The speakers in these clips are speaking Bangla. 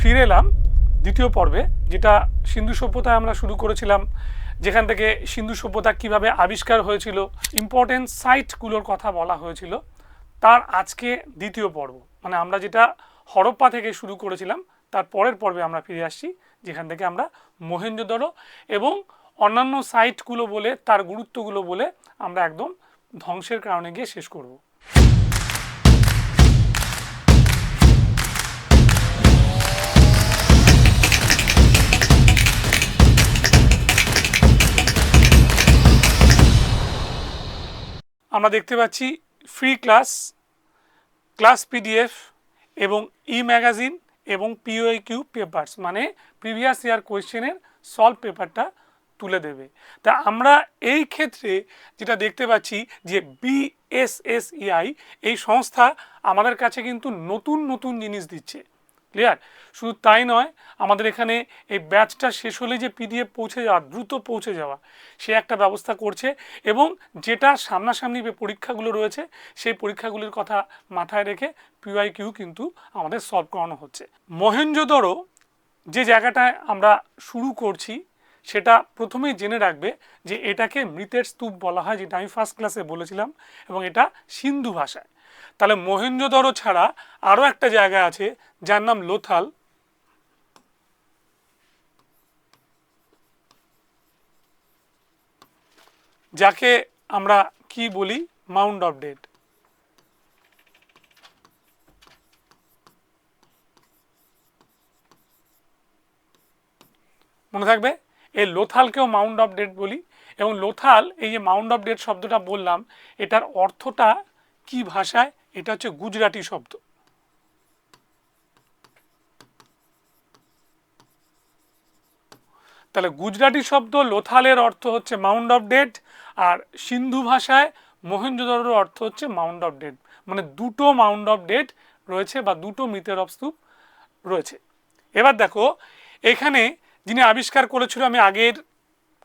ফিরে এলাম দ্বিতীয় পর্বে, যেটা সিন্ধু সভ্যতায় আমরা শুরু করেছিলাম, যেখান থেকে সিন্ধু সভ্যতা কীভাবে আবিষ্কার হয়েছিল ইম্পর্টেন্ট সাইটগুলোর কথা বলা হয়েছিল, তার আজকে দ্বিতীয় পর্ব। মানে আমরা যেটা হরপ্পা থেকে শুরু করেছিলাম, তার পরের পর্বে আমরা ফিরে আসছি, যেখান থেকে আমরা মহেঞ্জোদড়ো এবং অন্যান্য সাইটগুলো বলে, তার গুরুত্বগুলো বলে আমরা একদম ধ্বংসের কারণে গিয়ে শেষ করব। আমরা দেখতে পাচ্ছি ফ্রি ক্লাস ক্লাস পিডিএফ এবং ই ম্যাগাজিন এবং পিওআই কিউ পেপার্স মানে প্রিভিয়াস ইয়ার কোয়েশ্চেনের সলভ পেপারটা তুলে দেবে। তা আমরা এই ক্ষেত্রে যেটা দেখতে পাচ্ছি যে বিএসএসইআই এই সংস্থা আমাদের কাছে কিন্তু নতুন নতুন জিনিস দিচ্ছে। ক্লিয়ার শুধু তাই নয়, আমাদের এখানে এই ব্যাচটা শেষ হলে যে পিডিএফ পৌঁছে যাওয়া, দ্রুত পৌঁছে যাওয়া, সে একটা ব্যবস্থা করছে এবং যেটা সামনাসামনি যে পরীক্ষাগুলো রয়েছে, সেই পরীক্ষাগুলির কথা মাথায় রেখে পিওয়াই কিউ কিন্তু আমাদের সলভ করানো হচ্ছে। মহেঞ্জোদড়ো যে জায়গাটায় আমরা শুরু করছি, সেটা প্রথমেই জেনে রাখবে যে এটাকে মৃতের স্তূপ বলা হয়, যেটা আমি ফার্স্ট ক্লাসে বলেছিলাম, এবং এটা সিন্ধু ভাষায়। তাহলে মহেঞ্জোদড়ো ছাড়া আরও একটা জায়গা আছে, যার নাম লোথাল। যাকে আমরা কি বলি? মাউন্ট অফ ডেড মনে থাকবে? এই লোথালকেও মাউন্ট অফ ডেড বলি। এবং লোথাল, এই যে মাউন্ট অফ ডেড শব্দটা বললাম, এটার অর্থটা কি ভাষায়? এটা হচ্ছে গুজরাটি শব্দ। তাহলে গুজরাটি শব্দ লোথালের অর্থ হচ্ছে মাউন্ট অফ ডেড আর সিন্ধু ভাষায় মহেঞ্জোদড়োর অর্থ হচ্ছে মাউন্ট অফ ডেড মানে দুটো মাউন্ট অফ ডেড রয়েছে বা দুটো মৃতের অবস্তূপ রয়েছে। এবার দেখো, এখানে যিনি আবিষ্কার করেছিল, আমি আগের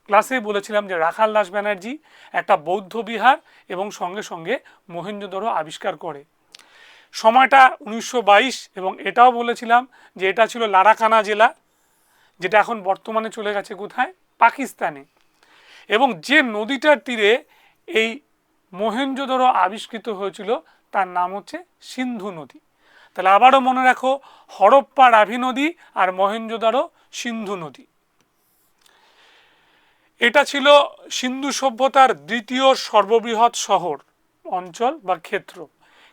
ক্লাসেই বলেছিলাম যে রাখাল দাস ব্যানার্জি একটা বৌদ্ধ বিহার এবং সঙ্গে সঙ্গে মহেঞ্জোদড়ো আবিষ্কার করে। সময়টা উনিশশো বাইশ এবং এটাও বলেছিলাম যে এটা ছিল লারাকানা জেলা, যেটা এখন বর্তমানে চলে গেছে কোথায়? পাকিস্তানে। এবং যে নদীটার তীরে এই মহেঞ্জোদড়ো আবিষ্কৃত হয়েছিল, তার নাম হচ্ছে সিন্ধু নদী। তাহলে আবারও মনে রাখো, হরপ্পা রাভি নদী আর মহেঞ্জোদারো সিন্ধু নদী। এটা ছিল সিন্ধু সভ্যতার দ্বিতীয় সর্ববৃহৎ শহর, অঞ্চল বা ক্ষেত্র।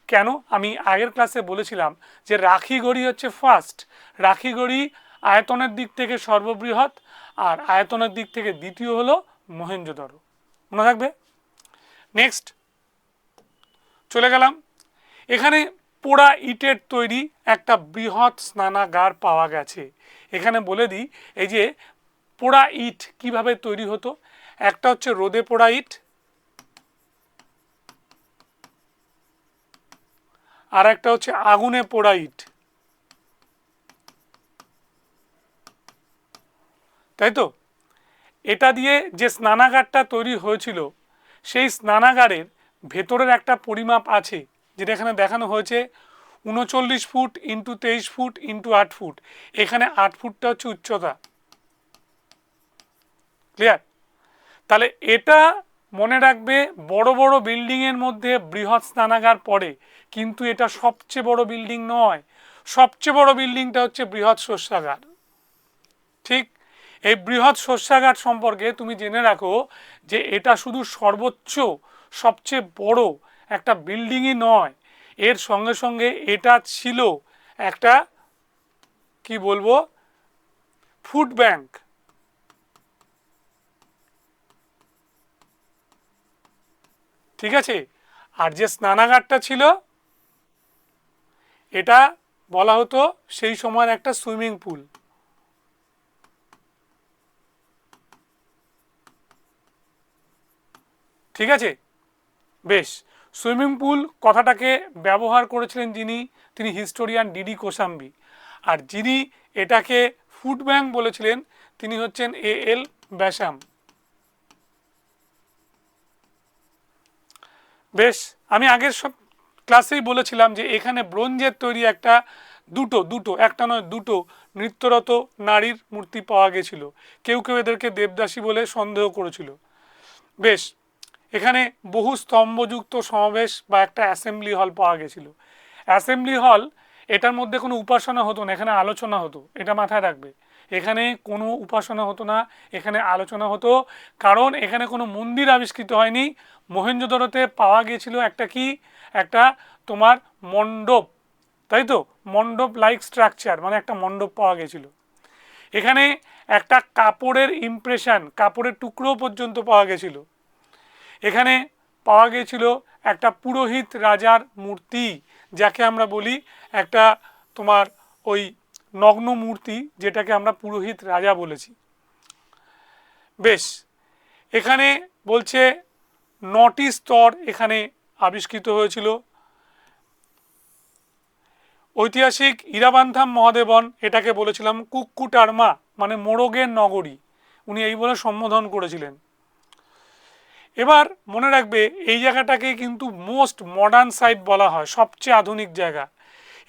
কেন? আমি আগের ক্লাসে বলেছিলাম যে রাখিগড়ি হচ্ছে ফার্স্ট রাখিগড়ি আয়তনের দিক থেকে সর্ববৃহৎ আর আয়তনের দিক থেকে দ্বিতীয় হলো মহেঞ্জোদড়ো মনে থাকবে? নেক্সট চলে গেলাম। এখানে পোড়া ইটের তৈরি একটা বৃহৎ স্নানাগার পাওয়া গেছে। এখানে বলে দিই, এই যে পোড়া ইট কীভাবে তৈরি হতো? একটা হচ্ছে রোদে পোড়া ইট। আর একটা হচ্ছে আগুনে পোড়া ইট। তাই তো? এটা দিয়ে যে স্নানাগারটা তৈরি হয়েছিল, সেই স্নানাগারের ভেতরের একটা পরিমাপ আছে, যেটা এখানে দেখানো হয়েছে উনচল্লিশ ফুট ইন্টু তেইশ ফুট ইন্টু আট ফুট। এখানে আট ফুটটা হচ্ছে উচ্চতা। ক্লিয়ার তাহলে এটা মনে রাখবে বড় বড় বিল্ডিংয়ের মধ্যে বৃহৎ স্নানাগার পড়ে, কিন্তু এটা সবচেয়ে বড় বিল্ডিং নয়। সবচেয়ে বড় বিল্ডিংটা হচ্ছে বৃহৎ শস্যাগার। ঠিক? এই বৃহৎ শস্যাগার সম্পর্কে তুমি জেনে রাখো যে এটা শুধু সর্বোচ্চ, সবচেয়ে বড় একটা বিল্ডিংই নয়। এর সঙ্গে সঙ্গে এটা ছিল একটা, কি বলব ফুড ব্যাংক ঠিক আছে? আর যে স্নানাগারটা ছিল, এটা বলা হতো সেই সময়ের একটা সুইমিং পুল। ঠিক আছে? বেশ। সুইমিং পুল কথাটাকে ব্যবহার করেছিলেন যিনি, তিনি হিস্টোরিয়ান ডিডি কোসাম্বি। আর যিনি এটাকে ফুড ব্যাংক বলেছিলেন, তিনি হচ্ছেন এ এল ব্যাসাম। বেশ, আমি আগের সব ক্লাসেই বলেছিলাম যে এখানে ব্রোঞ্জের তৈরি একটা দুটো দুটো, একটা নয়, দুটো নৃত্যরত নারীর মূর্তি পাওয়া গেছিল। কেউ কেউ এদেরকে দেবদাসী বলে সন্দেহ করেছিল। বেশ, এখানে বহু স্তম্ভযুক্ত সমাবেশ বা একটা অ্যাসেম্বলি হল পাওয়া গেছিল। অ্যাসেম্বলি হল, এটার মধ্যে কোনো উপাসনা হতো না, এখানে আলোচনা হতো, এটা মাথায় রাখবে। এখানে কোনো উপাসনা হতো না, এখানে আলোচনা হতো। কারণ এখানে কোনো মন্দির আবিষ্কৃত হয়নি। মহেঞ্জোদরোতে পাওয়া গিয়েছিল একটা কি? একটা তোমার মণ্ডপ। তাই তো? মণ্ডপ লাইক স্ট্রাকচার মানে একটা মণ্ডপ পাওয়া গেছিল এখানে একটা কাপড়ের ইমপ্রেশন কাপড়ের টুকরো পর্যন্ত পাওয়া গেছিল এখানে পাওয়া গিয়েছিল একটা পুরোহিত রাজার মূর্তি, যাকে আমরা বলি একটা তোমার ওই নগ্ন মূর্তি যেটাকে আমরা পুরোহিত রাজা বলেছি। বেশ, এখানে বলছে নটি স্তর এখানে আবিষ্কৃত হয়েছিল। ঐতিহাসিক ইরাবান্থাম মহাদেবন, এটাকে বলেছিলাম কুক্কুটারমা মানে মোরগের নগরী। উনি এই বলে সম্বোধন করেছিলেন। এবার মনে রাখবে, এই জায়গাটাকে কিন্তু মোস্ট মডার্ন সাইট বলা হয়, সবচেয়ে আধুনিক জায়গা।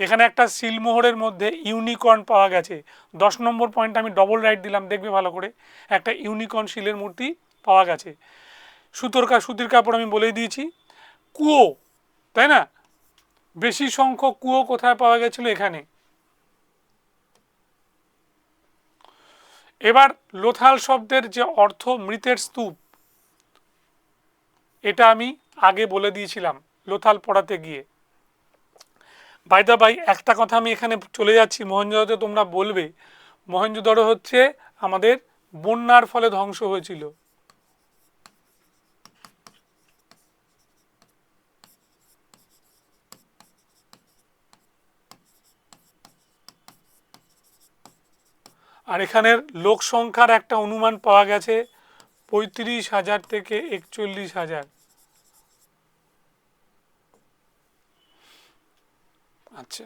এখানে একটা সিলমোহরের মধ্যে ইউনিকর্ন পাওয়া গেছে। দশ নম্বর পয়েন্ট আমি ডবল রাইট দিলাম, দেখবে ভালো করে। একটা ইউনিকর্ন শিলের মূর্তি পাওয়া গেছে। সুতোর কা সুতির কাপড় আমি বলেই দিয়েছি। কুয়ো, তাই না? বেশি সংখ্যক কুয়ো কোথায় পাওয়া গেছিল এখানে? এবার লোথাল শব্দের যে অর্থ মৃতের স্তূপ, এটা আমি আগে বলে দিয়েছিলাম, লোথাল পড়াতে গিয়ে। বাইদা বাই একটা কথা আমি এখানে চলে যাচ্ছি। মহেঞ্জোদড়োতে তোমরা বলবে মহেঞ্জোদড়ো হচ্ছে আমাদের বন্যার ফলে ধ্বংস হয়েছিল। আর এখানের লোক সংখ্যার একটা অনুমান পাওয়া গেছে, পঁয়ত্রিশ হাজার থেকে একচল্লিশ হাজার। আচ্ছা।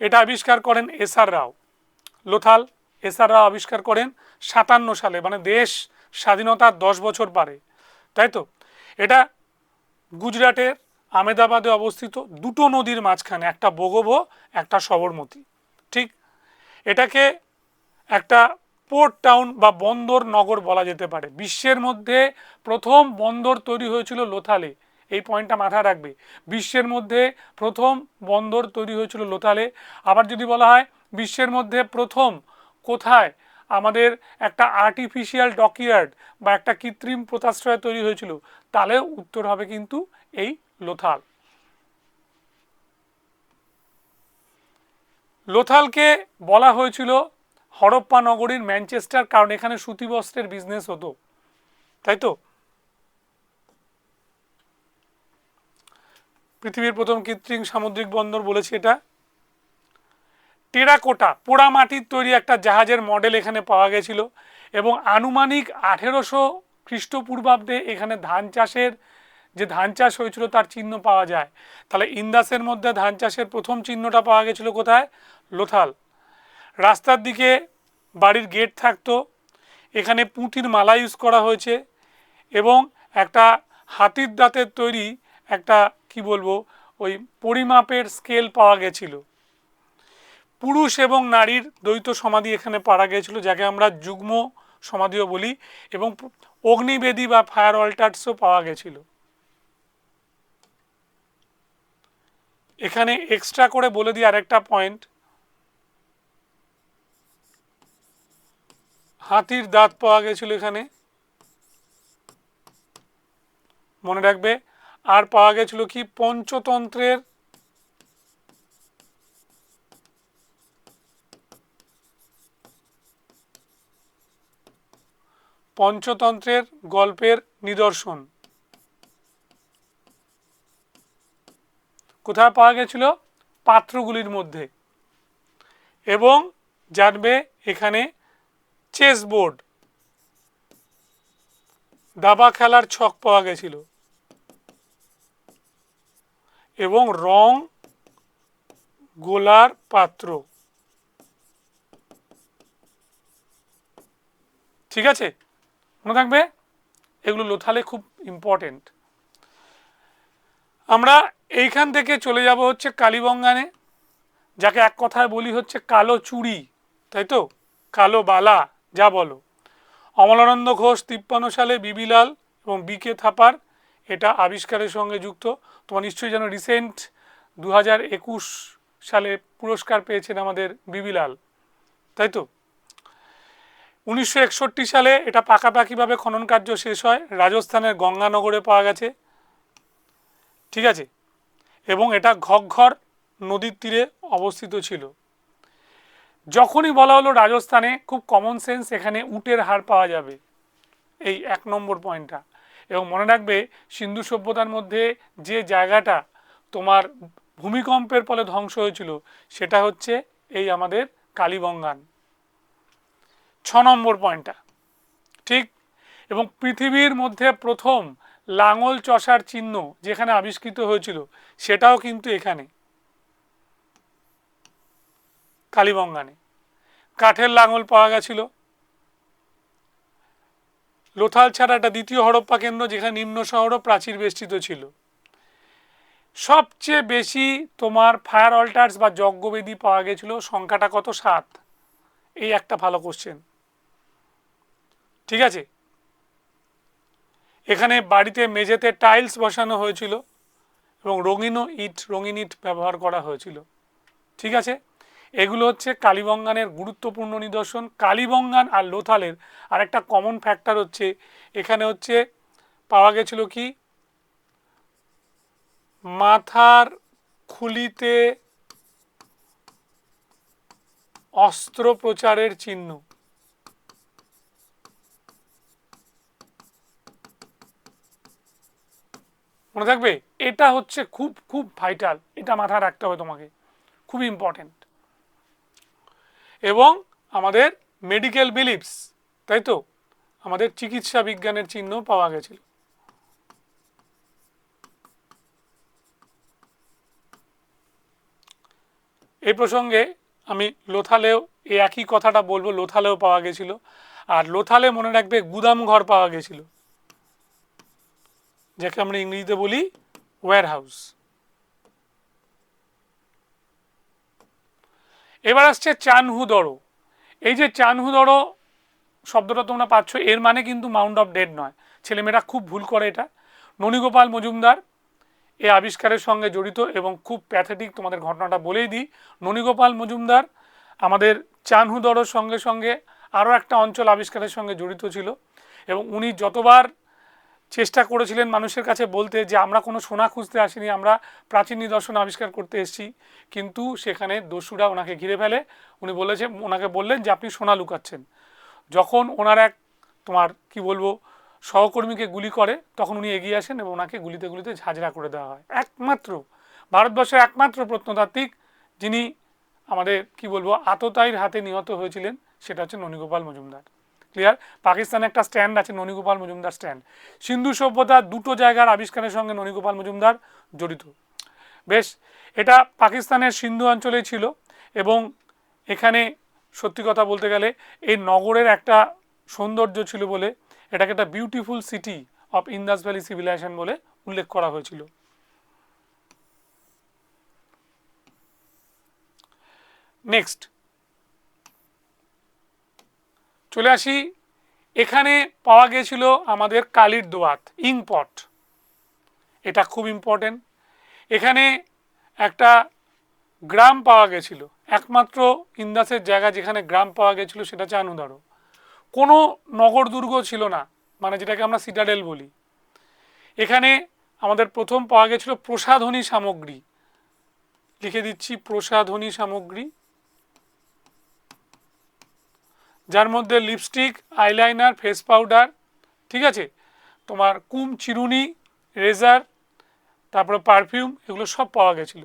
এটা আবিষ্কার করেন S R Rao. Lothal S R Rao আবিষ্কার করেন সাতান্ন সালে মানে দেশ স্বাধীনতার দশ বছর পারে, তাই তো? এটা গুজরাটের আমেদাবাদে অবস্থিত দুটো নদীর মাঝখানে, একটা বগোবো, একটা সবরমতী, ঠিক? এটাকে একটা পোর্ট টাউন বা বন্দর নগর বলা যেতে পারে। বিশ্বের মধ্যে প্রথম বন্দর তৈরি হয়েছিল লোথালে। এই পয়েন্টটা মাথায় রাখবে। বিশ্বের মধ্যে প্রথম বন্দর তৈরি হয়েছিল লোথালে আবার যদি বলা হয় বিশ্বের মধ্যে প্রথম কোথায় আমাদের একটা আর্টিফিশিয়াল ডকইয়ার্ড বা একটা কৃত্রিম পোতাশ্রয় তৈরি হয়েছিল, তাহলে উত্তর হবে কিন্তু এই লোথাল। লোথালকে বলা হয়েছিল হরপ্পা নগরীর ম্যানচেস্টার, কারণ এখানে সুতি বস্ত্রের বিজনেস হতো। তাই তো? পৃথিবীর প্রথম কৃত্রিম সামুদ্রিক বন্দর বলেছে এটা। টেরাকোটা পোড়া মাটির তৈরি একটা জাহাজের মডেল এখানে পাওয়া গেছিল এবং আনুমানিক আঠেরোশো খ্রিস্টপূর্বাব্দে এখানে ধান চাষের যে ধান চাষ হয়েছিল তার চিহ্ন পাওয়া যায়। তাহলে ইন্দাসের মধ্যে ধান চাষের প্রথম চিহ্নটা পাওয়া গেছিল কোথায়? লোথাল। রাস্তার দিকে বাড়ির গেট থাকতো, এখানে পুঁতির মালা ইউজ করা হয়েছে এবং একটা হাতির দাঁতের তৈরি একটা কি বলব, ওই পরিমাপের স্কেল পাওয়া গেছিল। পুরুষ এবং নারীর দ্বৈত সমাধি এখানে পাওয়া গেছিল, যাকে আমরা যুগ্ম সমাধিও বলি, এবং অগ্নিবেদী বা ফায়ার অল্টার্সও পাওয়া গেছিল। এখানে এক্সট্রা করে বলে দিই আরেকটা পয়েন্ট হাতির দাঁত পাওয়া গেছিল এখানে। মনে রাখবে আর পাওয়া গেছিল কি? পঞ্চতন্ত্রের পঞ্চতন্ত্রের গল্পের নিদর্শন। কোথায় পাওয়া গেছিল? পাত্রগুলির মধ্যে। এবং জানবে এখানে চেস বোর্ড দাবা খেলার ছক পাওয়া গেছিল। এবং রং গোলার পাত্র। ঠিক আছে? মনে থাকবে? এগুলো লোথালে খুব ইম্পর্টেন্ট আমরা এইখান থেকে চলে যাব হচ্ছে কালীবঙ্গানে, যাকে এক কথায় বলি হচ্ছে কালো চুড়ি, তাই তো? কালো বালা, যা বলো। অমলানন্দ ঘোষ তিপ্পান্ন সালে বিবিলাল এবং বি কে থাপার এটা আবিষ্কারের সঙ্গে যুক্ত। তোমার নিশ্চয়ই যেন রিসেন্ট দু হাজার একুশ সালে পুরস্কার পেয়েছেন আমাদের বিবিলাল, তাই তো? উনিশশো একষট্টি সালে এটা পাকাপাকিভাবে খনন কার্য শেষ হয়, রাজস্থানের গঙ্গানগরে পাওয়া গেছে। ঠিক আছে? এবং এটা ঘকঘর নদীর তীরে অবস্থিত ছিল। যখনই বলা হলো রাজস্থানে, খুব কমন সেন্স এখানে উটের হাড় পাওয়া যাবে। এই এক নম্বর পয়েন্টটা এবং মনে রাখবে সিন্ধু সভ্যতার মধ্যে যে জায়গাটা তোমার ভূমিকম্পের ফলে ধ্বংস হয়েছিল, সেটা হচ্ছে এই আমাদের কালীবঙ্গান। ছ নম্বর পয়েন্টটা ঠিক? এবং পৃথিবীর মধ্যে প্রথম লাঙল চষার চিহ্ন যেখানে আবিষ্কৃত হয়েছিল, সেটাও কিন্তু এখানে। কালীবঙ্গানে। কাঠের লাঙল পাওয়া গেছিল। লোথাল ছাড়া একটা দ্বিতীয় হরপ্পা কেন্দ্র যেখানে নিম্ন শহরও প্রাচীর বেষ্টিত ছিল। সবচেয়ে বেশি তোমার ফায়ার অল্টার্স বা যজ্ঞবেদী পাওয়া গেছিল সংখ্যাটা কত? সাত। এই একটা ভালো কোশ্চেন ঠিক আছে? এখানে বাড়িতে মেঝেতে টাইলস বসানো হয়েছিল এবং রঙিনও ইট, রঙিন ইট ব্যবহার করা হয়েছিল। ঠিক আছে? এগুলো হচ্ছে কালীবঙ্গানের গুরুত্বপূর্ণ নিদর্শন। কালীবঙ্গান আর লোথালের আর একটা কমন ফ্যাক্টর হচ্ছে, এখানে হচ্ছে পাওয়া গেছিল কি? মাথার খুলিতে অস্ত্রোপচারের চিহ্ন। মনে থাকবে? এটা হচ্ছে খুব খুব ভাইটাল এটা মাথায় রাখতে হবে তোমাকে। খুব ইম্পর্টেন্ট এবং আমাদের মেডিকেল বিলিভস তাই তো? আমাদের চিকিৎসা বিজ্ঞানের চিহ্ন পাওয়া গেছিল। এই প্রসঙ্গে আমি লোথালেও, এই একই কথাটা বলব, লোথালেও পাওয়া গেছিল। আর লোথালে মনে রাখবে গুদাম ঘর পাওয়া গেছিল, যাকে আমরা ইংরেজিতে বলি ওয়্যার হাউস এবার আসছে চানহু চানহুদড়ো। এই যে চানহু চানহুদড়ো শব্দটা তোমরা পাচ্ছ, এর মানে কিন্তু মাউন্ট অফ ডেড নয়। ছেলেমেয়েরা খুব ভুল করে এটা। ননীগোপাল মজুমদার এই আবিষ্কারের সঙ্গে জড়িত এবং খুব প্যাথেটিক তোমাদের ঘটনাটা বলেই দিই। ননীগোপাল মজুমদার আমাদের চানহুদড়োর সঙ্গে সঙ্গে আরও একটা অঞ্চল আবিষ্কারের সঙ্গে জড়িত ছিল এবং উনি যতবার চেষ্টা করেছিলেন মানুষের কাছে বলতে যে, আমরা কোনো সোনা খুঁজতে আসিনি, আমরা প্রাচীন নিদর্শন আবিষ্কার করতে এসেছি। কিন্তু সেখানে দস্যুরা ওনাকে ঘিরে ফেলে। উনি বলেছে, ওনাকে বললেন যে, আপনি সোনা লুকাচ্ছেন। যখন ওনার এক, তোমার কি বলব, সহকর্মীকে গুলি করে, তখন উনি এগিয়ে আসেন এবং ওনাকে গুলিতে গুলিতে ঝাঁঝরা করে দেওয়া হয়। একমাত্র, ভারতবর্ষের একমাত্র প্রত্নতাত্ত্বিক যিনি আমাদের, কি বলব, আততায়ীর হাতে নিহত হয়েছিলেন, সেটা হচ্ছে ননীগোপাল মজুমদার। ক্লিয়ার পাকিস্তানে একটা স্ট্যান্ড আছে, ননীগোপাল মজুমদার স্ট্যান্ড সিন্ধু সভ্যতা দুটো জায়গার আবিষ্কারের সঙ্গে ননীগোপাল মজুমদার জড়িত। বেশ, এটা পাকিস্তানের সিন্ধু অঞ্চলেই ছিল এবং এখানে সত্যি কথা বলতে গেলে এই নগরের একটা সৌন্দর্য ছিল বলে এটাকে একটা beautiful city of Indus valley civilization বলে উল্লেখ করা হয়েছিল। নেক্সট চলে আসি। এখানে পাওয়া গিয়েছিল আমাদের কালির দোয়াত ইংপট এটা খুব ইম্পর্টেন্ট এখানে একটা গ্রাম পাওয়া গেছিল একমাত্র ইন্দাসের জায়গা যেখানে গ্রাম পাওয়া গেছিল সেটা হচ্ছে আনুদারো। কোনো নগর দুর্গ ছিল না মানে যেটাকে আমরা সিটাডেল বলি। এখানে আমাদের প্রথম পাওয়া গেছিল প্রসাধনী সামগ্রী। লিখে দিচ্ছি প্রসাধনী সামগ্রী। যার মধ্যে লিপস্টিক আইলাইনার ফেস পাউডার ঠিক আছে? তোমার কুম, চিরুনি রেজার তারপরে পারফিউম এগুলো সব পাওয়া গেছিল।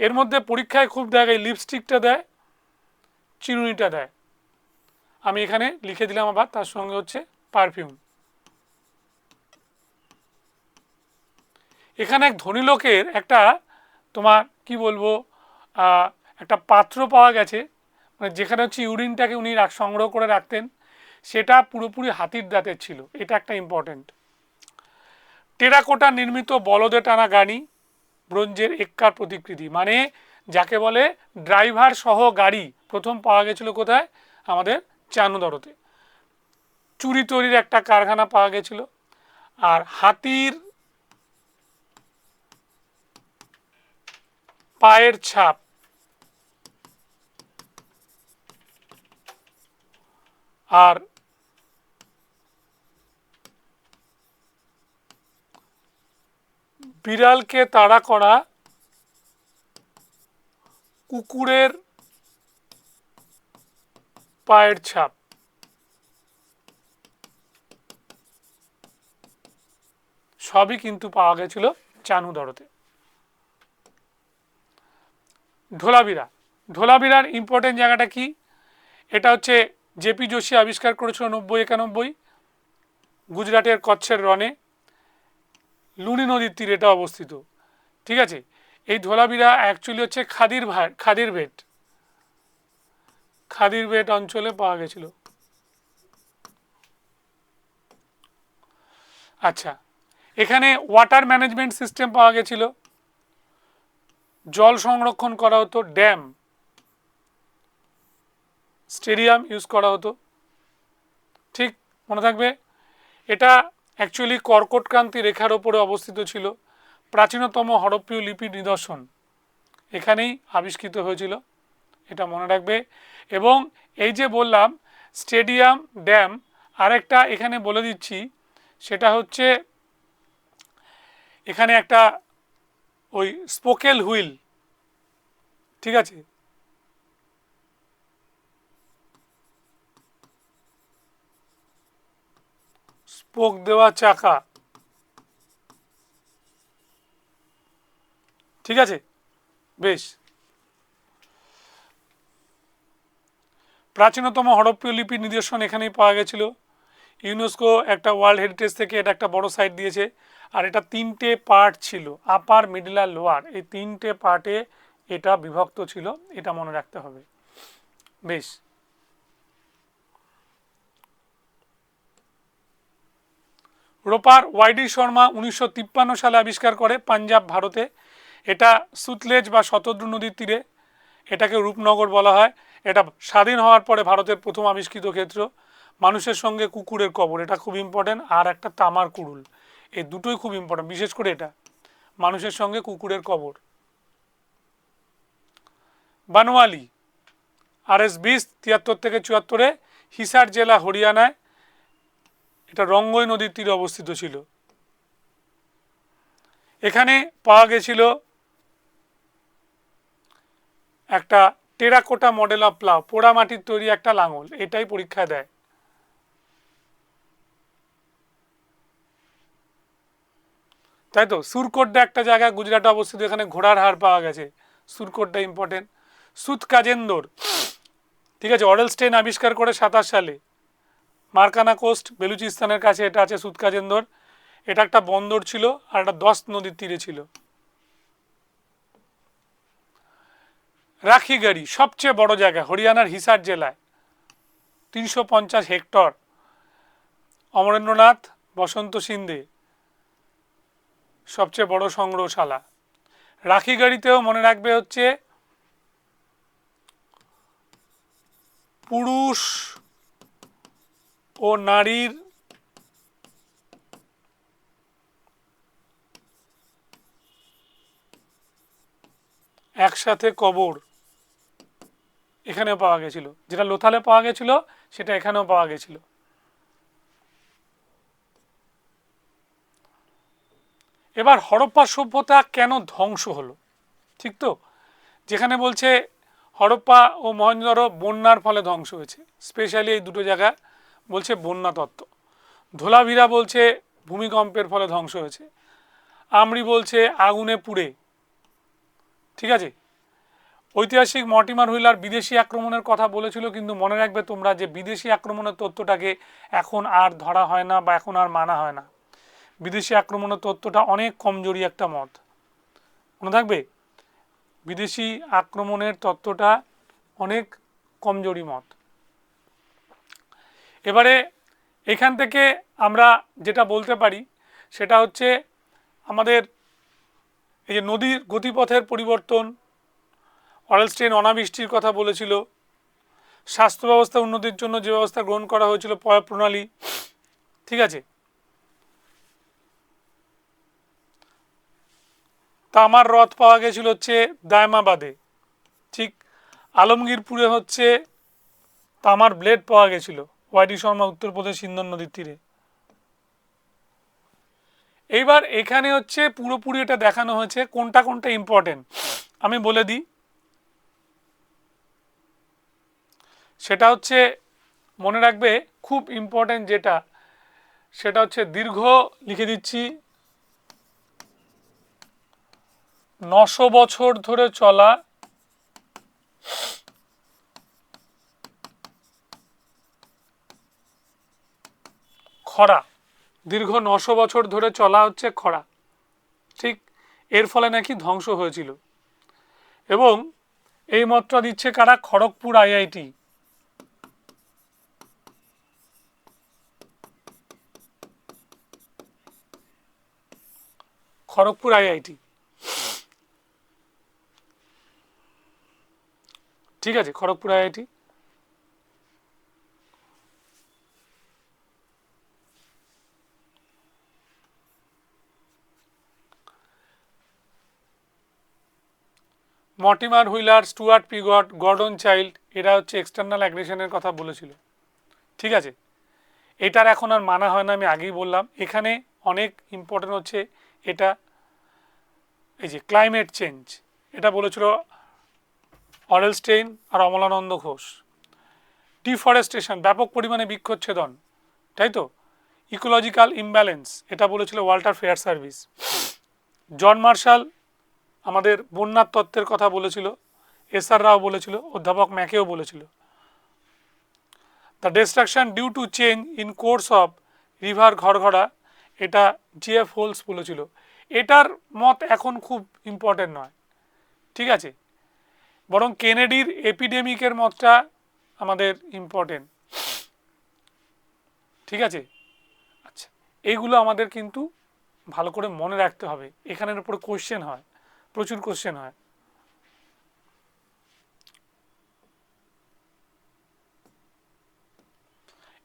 এর মধ্যে পরীক্ষায় খুব দেয় লিপস্টিকটা দেয়, চিরুনিটা দেয়। আমি এখানে লিখে দিলাম আবার, তার সঙ্গে হচ্ছে পারফিউম এখানে এক ধনী লোকের একটা তোমার, কি বলব একটা পাত্র পাওয়া গেছে যেখানে হচ্ছে ইউরিনটাকে উনি সংগ্রহ করে রাখতেন, সেটা পুরোপুরি হাতির দাঁতের ছিল। এটা একটা ইম্পর্টেন্ট টেরাকোটা নির্মিত বলদে টানা গাড়ি ব্রোঞ্জের এক্কার প্রতিকৃতি। মানে যাকে বলে ড্রাইভার সহ গাড়ি প্রথম পাওয়া গেছিল কোথায়? আমাদের চানুদরতে চুরি তৈরির একটা কারখানা পাওয়া গেছিল। আর হাতির পায়ের ছাপ আর বিড়ালকে তাড়া করা, কুকুরের পায়ের ছাপ। সবই কিন্তু পাওয়া গেছিল চানুদরতে ধোলাবিরা ধোলাবিরার ইম্পর্টেন্ট জায়গাটা কি? এটা হচ্ছে জেপি যোশী আবিষ্কার করেছিল নব্বই একানব্বই। গুজরাটের কচ্ছের রনে লুনি নদীর তীরে এটা অবস্থিত। ঠিক আছে? এই ধোলাবিরা অ্যাকচুয়ালি হচ্ছে খাদির ভাই খাদির ভেট। খাদির ভেট অঞ্চলে পাওয়া গেছিল। আচ্ছা এখানে ওয়াটার ম্যানেজমেন্ট সিস্টেম পাওয়া গেছিল। জল সংরক্ষণ করা হতো ড্যাম স্টেডিয়াম ইউজ করা হতো। ঠিক মনে থাকবে? এটা অ্যাকচুয়ালি কর্কটক্রান্তি রেখার ওপরে অবস্থিত ছিল। প্রাচীনতম হরপ্পীয় লিপির নিদর্শন। এখানেই আবিষ্কৃত হয়েছিল। এটা মনে রাখবে। এবং এই যে বললাম, স্টেডিয়াম, ড্যাম, আরেকটা এখানে বলে দিচ্ছি, সেটা হচ্ছে এখানে একটা ওই স্পোকেল হুইল। ঠিক আছে? স্পোক দেওয়া চাকা। ঠিক আছে? বেশ। প্রাচীনতম হরপ্পীয় লিপির নিদর্শন এখানেই পাওয়া গেছিল। ইউনেস্কো একটা ওয়ার্ল্ড হেরিটেজ থেকে এটা একটা বড় সাইট দিয়েছে, আর এটা তিনটে পার্ট ছিল, আপার, মিডল আর লোয়ার। এই তিনটে পার্টে এটা বিভক্ত ছিল, এটা মনে রাখতে হবে। বেশ। রোপার ওয়াইডি শর্মা উনিশশো তিপ্পান্ন সালে আবিষ্কার করে পাঞ্জাব ভারতে। এটা সুতলেজ বা শতদ্রু নদীর তীরে। এটাকে রূপনগর বলা হয়। এটা স্বাধীন হওয়ার পরে ভারতের প্রথম আবিষ্কৃত ক্ষেত্র। মানুষের সঙ্গে কুকুরের কবর। এটা খুব ইম্পর্টেন্ট আর একটা তামার কুড়ুল। এই দুটোই খুব ইম্পর্টেন্ট বিশেষ করে এটা। মানুষের সঙ্গে কুকুরের কবর। বানোয়ালি। আর এস বিশ, তিয়াত্তর থেকে চুয়াত্তরে হিসার জেলা হরিয়ানায়। এটা রঙ্গই নদীর তীরে অবস্থিত ছিল। এখানে পাওয়া গেছিল একটা টেরাকোটা মডেল অফ প্লাও পোড়া মাটির তৈরি একটা লাঙল, এটাই পরীক্ষা দেয়। তাই তো সুরকোটটা একটা জায়গা, গুজরাটে অবস্থিত, এখানে ঘোড়ার হাড় পাওয়া গেছে। সুরকোটটা ইম্পর্টেন্ট সুত কাজেন্দর ঠিক আছে অরেল স্টেন আবিষ্কার করে সাতাশ সালে। মার্কানা কোস্ট, বেলুচিস্তানের কাছে এটা আছে সুত কাজেন্দর এটা একটা বন্দর ছিল আর একটা দশ নদীর তীরে ছিল। রাখিগাড়ি, সবচেয়ে বড় জায়গা, হরিয়ানার হিসার জেলায়। তিনশো পঞ্চাশ হেক্টর। অমরেন্দ্রনাথ, বসন্ত সিন্ধে। সবচেয়ে বড় সংগ্রহশালা। রাখিগাড়িতেও মনে রাখবে হচ্ছে পুরুষ ও নারীর একসাথে কবর এখানেও পাওয়া গেছিল। যেটা লোথালে পাওয়া গেছিল, সেটা এখানেও পাওয়া গেছিল। এবার হরপ্পা সভ্যতা কেন ধ্বংস হলো? ঠিক তো? যেখানে বলছে হরপ্পা ও মহেঞ্জোদারো বন্যার ফলে ধ্বংস হয়েছে। স্পেশালি এই দুটো জায়গা বলছে বন্যা তত্ত্ব। ধোলাভিরা বলছে ভূমিকম্পের ফলে ধ্বংস হয়েছে। আমরি বলছে আগুনে পুড়ে। ঠিক আছে? ঐতিহাসিক মর্টিমার হুইলার বিদেশি আক্রমণের কথা বলেছিল, কিন্তু মনে রাখবে তোমরা যে বিদেশি আক্রমণের তথ্যটাকে এখন আর ধরা হয় না বা এখন আর মানা হয় না। বিদেশি আক্রমণের তথ্যটা অনেক কমজোরি একটা মত। মনে থাকবে? বিদেশি আক্রমণের তত্ত্বটা অনেক কমজোরি মত। এবারে এখান থেকে আমরা যেটা বলতে পারি, সেটা হচ্ছে আমাদের এই যে নদীর গতিপথের পরিবর্তন অরেলস্টেইন অনাবৃষ্টির কথা বলেছিল, স্বাস্থ্য ব্যবস্থা উন্নতির জন্য যে ব্যবস্থা গ্রহণ করা হয়েছিল প্রণালী, ঠিক আছে? তামার রথ পাওয়া গেছিল হচ্ছে দায়মাবাদে, ঠিক আলমগীরপুরে হচ্ছে তামার ব্লেড পাওয়া গেছিল। ওয়াইডি শর্মা উত্তরপ্রদেশ ইন্দন নদীর তীরে। এইবার এখানে হচ্ছে পুরোপুরি এটা দেখানো হয়েছে, কোনটা কোনটা ইম্পর্টেন্ট আমি বলে দিই, সেটা হচ্ছে, মনে রাখবে, খুব ইম্পর্টেন্ট যেটা, সেটা হচ্ছে দীর্ঘ, লিখে দিচ্ছি, নশো বছর ধরে চলা খরা। দীর্ঘ নশো বছর ধরে চলা হচ্ছে খরা। ঠিক এর ফলে নাকি ধ্বংস হয়েছিল। এবং এই মতটা দিচ্ছে কারা? খড়গপুর আইআইটি। খড়গপুর আইআইটি। ঠিক আছে, Kharagpur IIT. Mortimer Wheeler, Stuart Piggott, Gordon Childe, এরা হচ্ছে এক্সটার্নাল অ্যাগ্রেশনের কথা বলেছিল। ঠিক আছে? এটার এখন আর মানা হয় না, আমি আগেই বললাম। এখানে অনেক ইম্পর্টেন্ট হচ্ছে এটা, এই যে ক্লাইমেট চেঞ্জ এটা বলেছিল অরেলস্টেইন আর অমলানন্দ ঘোষ। ডিফরেস্টেশন ব্যাপক পরিমাণে বৃক্ষচ্ছেদন তাই তো? ইকোলজিক্যাল ইমব্যালেন্স এটা বলেছিল Walter fair service. John Marshall আমাদের বন্যার তত্ত্বের কথা বলেছিল, এস আর রাও বলেছিল, অধ্যাপক ম্যাকেও বলেছিল। The destruction due to change in course of river ঘরঘরা এটা জিএফ হোলস বলেছিল। এটার মত এখন খুব ইম্পর্টেন্ট নয়, ঠিক আছে? বরং কেনেডির এপিডেমিকের মতটা আমাদের ইম্পর্টেন্ট ঠিক আছে? আচ্ছা এইগুলো আমাদের কিন্তু ভালো করে মনে রাখতে হবে। এখানের উপরে কোশ্চেন হয়। প্রচুর কোশ্চেন হয়।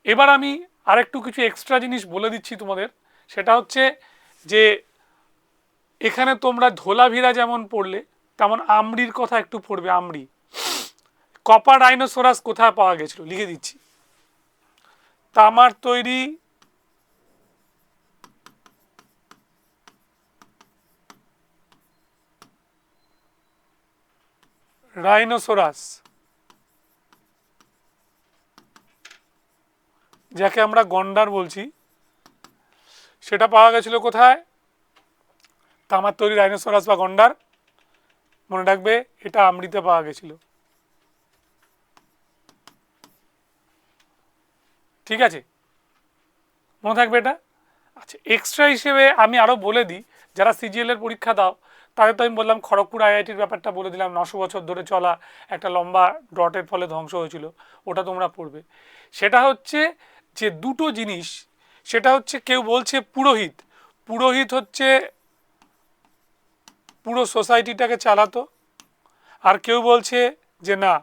এবার আমি আরেকটু কিছু এক্সট্রা জিনিস বলে দিচ্ছি তোমাদের। সেটা হচ্ছে যে, এখানে তোমরা ধোলাভিরা যেমন পড়লে, তেমন আমরির কথা একটু পড়বে আমরি কপার ডাইনোসরাস কোথায় পাওয়া গেছিল? লিখে দিচ্ছি। তামার তৈরি রাইনোসোরাস, যাকে আমরা গন্ডার বলছি, সেটা পাওয়া গেছিল কোথায়? তামার তৈরি রাইনোসরাস বা গন্ডার, মনে রাখবে এটা আমৃতে পাওয়া গেছিল। ঠিক আছে? মনে থাকবে এটা? আচ্ছা এক্সট্রা হিসেবে আমি আরও বলে দিই, যারা সিজিএল এর পরীক্ষা দাও তাদের তো আমি বললাম খড়গপুর আইআইটির ব্যাপারটা বলে দিলাম, নশো বছর ধরে চলা একটা লম্বা ডটের ফলে ধ্বংস হয়েছিল, ওটা তোমরা পড়বে। সেটা হচ্ছে যে দুটো জিনিস, সেটা হচ্ছে কেউ বলছে পুরোহিত পুরোহিত হচ্ছে পুরো সোসাইটিটাকে চালাতো, আর কেউ বলছে যে না,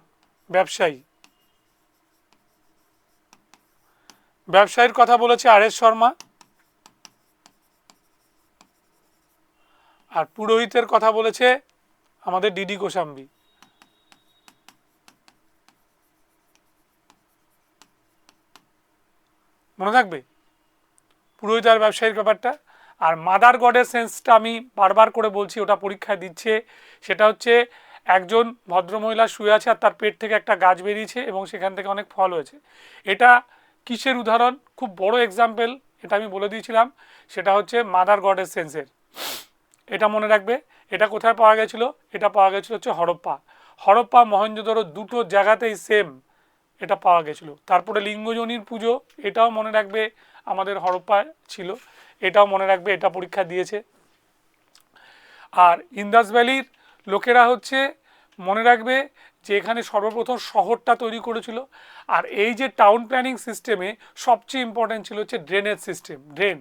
ব্যবসায়ী। ব্যবসায়ীর কথা বলেছে আর শর্মা আর পুরোহিতের কথা বলেছে আমাদের ডিডি কোশাম্বি মনে থাকবে? পুরোহিত আর ব্যবসায়ীর ব্যাপারটা? আর মাদার গডের সেন্সটা আমি বারবার করে বলছি, ওটা পরীক্ষায় দিচ্ছে। সেটা হচ্ছে একজন ভদ্রমহিলা শুয়ে আছে আর তার পেট থেকে একটা গাছ বেরিয়েছে এবং সেখান থেকে অনেক ফল হয়েছে। এটা কিসের উদাহরণ? খুব বড় এক্সাম্পল এটা আমি বলে দিয়েছিলাম। সেটা হচ্ছে মাদার গডের সেন্সের। এটা মনে রাখবে, এটা কোথায় পাওয়া গেছিল? এটা পাওয়া গেছিল হচ্ছে হরপ্পা। হরপ্পা মহেঞ্জোদরো দুটো জায়গাতেই সেম এটা পাওয়া গেছিল। তারপরে লিঙ্গজনীর পুজো, এটাও মনে রাখবে আমাদের হরপ্পায় ছিল। এটাও মনে রাখবে, এটা পরীক্ষা দিয়েছে। আর ইন্দাস ভ্যালির লোকেরা হচ্ছে মনে রাখবে যে এখানে সর্বপ্রথম শহরটা তৈরি করেছিল। আর এই যে টাউন প্ল্যানিং সিস্টেমে সবচেয়ে ইম্পর্ট্যান্ট ছিল হচ্ছে drainage system drain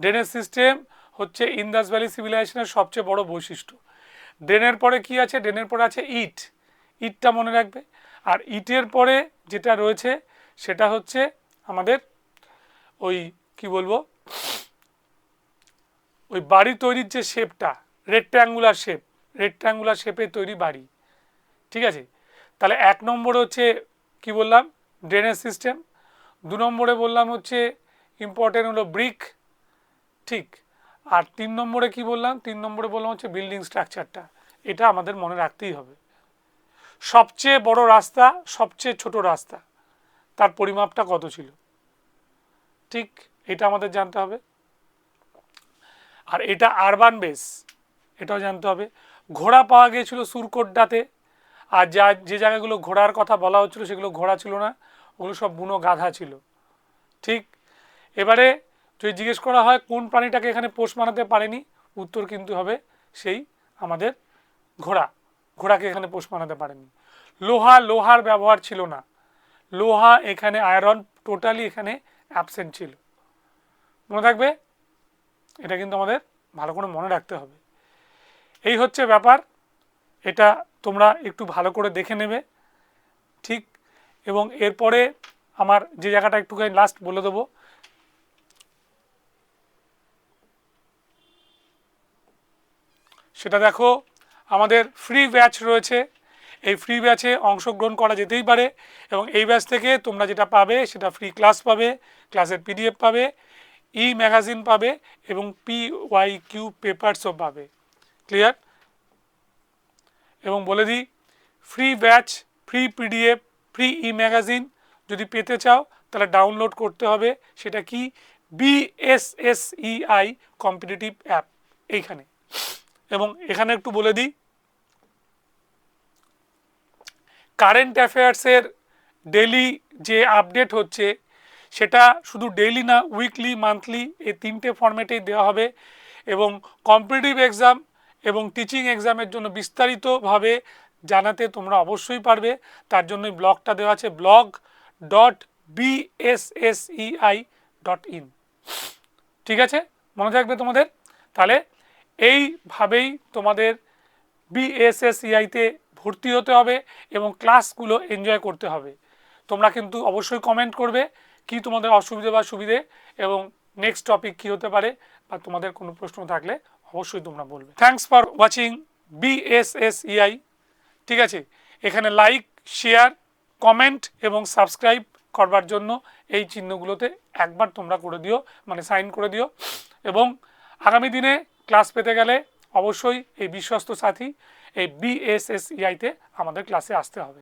drainage system হচ্ছে ইন্দাস ভ্যালি সিভিলাইজেশনের সবচেয়ে বড় বৈশিষ্ট্য। ড্রেনের পরে কি আছে? ড্রেনের পরে আছে ইট। ইটটা মনে রাখবে। আর ইটের পরে যেটা রয়েছে, সেটা হচ্ছে আমাদের ওই, কি বলব? ওই বাড়ি তৈরির যে শেপটা রেক্ট্যাঙ্গুলার শেপ রেক্ট্যাঙ্গুলার শেপে তৈরি বাড়ি। ঠিক আছে? তাহলে এক নম্বরে হচ্ছে, কি বললাম? ড্রেনেজ সিস্টেম দু নম্বরে বললাম হচ্ছে ইম্পর্টেন্ট হলো ব্রিক ঠিক? আর তিন নম্বরে কি বললাম? তিন নম্বরে বললাম হচ্ছে বিল্ডিং স্ট্রাকচারটা এটা আমাদের মনে রাখতেই হবে। সবচেয়ে বড় রাস্তা, সবচেয়ে ছোট রাস্তা, তার পরিমাপটা কত ছিল? ঠিক এটা আমাদের জানতে হবে। আর এটা আরবান বেস এটাও জানতে হবে। ঘোড়া পাওয়া গিয়েছিল সুরকোট্ডাতে আর যা, যে জায়গাগুলো ঘোড়ার কথা বলা হচ্ছিল সেগুলো ঘোড়া ছিল না, ওগুলো সব বুনো গাধা ছিল। ঠিক এবারে যদি জিজ্ঞেস করা হয় কোন প্রাণীটাকে এখানে পোষ মানাতে পারেনি? উত্তর কিন্তু হবে সেই আমাদের ঘোড়া। ঘোড়াকে এখানে পোষ মানাতে পারেনি। লোহা, লোহার ব্যবহার ছিল না। লোহা এখানে আয়রন টোটালি এখানে অ্যাবসেন্ট ছিল। মনে থাকবে? এটা কিন্তু আমাদের ভালো করে মনে রাখতে হবে। এই হচ্ছে ব্যাপার। এটা তোমরা একটু ভালো করে দেখে নেবে। ঠিক? এবং এরপরে আমার যে জায়গাটা একটুখানি লাস্ট বলে দেবো। সেটা দেখো, আমাদের ফ্রি ব্যাচ রয়েছে। এই ফ্রি ব্যাচে অংশগ্রহণ করা যেতেই পারে এবং এই ব্যাচ থেকে তোমরা যেটা পাবে সেটা ফ্রি ক্লাস পাবে ক্লাসের পিডিএফ পাবে ই ম্যাগাজিন পাবে এবং পি ওয়াই কিউ পেপারসও পাবে। ক্লিয়ার এবং বলে দিই free batch free PDF free e magazine যদি পেতে চাও, তাহলে ডাউনলোড করতে হবে। সেটা কি? বিএসএসইআই কম্পিটিটিভ অ্যাপ এইখানে। এবং এখানে একটু বলে দিই। কারেন্ট অ্যাফেয়ার্সের ডেলি যে আপডেট হচ্ছে, সেটা শুধু ডেইলি না উইকলি মান্থলি এই তিনটে ফর্ম্যাটেই দেওয়া হবে এবং কম্পিটিটিভ এক্সাম এবং টিচিং এক্সামের জন্য বিস্তারিতভাবে জানাতে তোমরা অবশ্যই পারবে। তার জন্যই ব্লগটা দেওয়া আছে blog dot BSSEI dot in ঠিক আছে? মনে থাকবে তোমাদের? তাহলে এইভাবেই তোমাদের বিএসএসইআইতে ভর্তি হতে হবে এবং ক্লাসগুলো এনজয় করতে হবে। তোমরা কিন্তু অবশ্যই কমেন্ট করবে কি তোমাদের অসুবিধে বা সুবিধে এবং নেক্সট টপিক কি হতে পারে বা তোমাদের কোনো প্রশ্ন থাকলে অবশ্যই তোমরা বলবে। থ্যাঙ্কস ফর ওয়াচিং বিএসএসইআই ঠিক আছে? এখানে লাইক শেয়ার কমেন্ট এবং সাবস্ক্রাইব করবার জন্য এই চিহ্নগুলোতে একবার তোমরা করে দিও মানে সাইন করে দিও এবং আগামী দিনে ক্লাস পেতে গেলে অবশ্যই এই বিশ্বস্ত সাথী এই বিএসএসইআইতে আমাদের ক্লাসে আসতে হবে।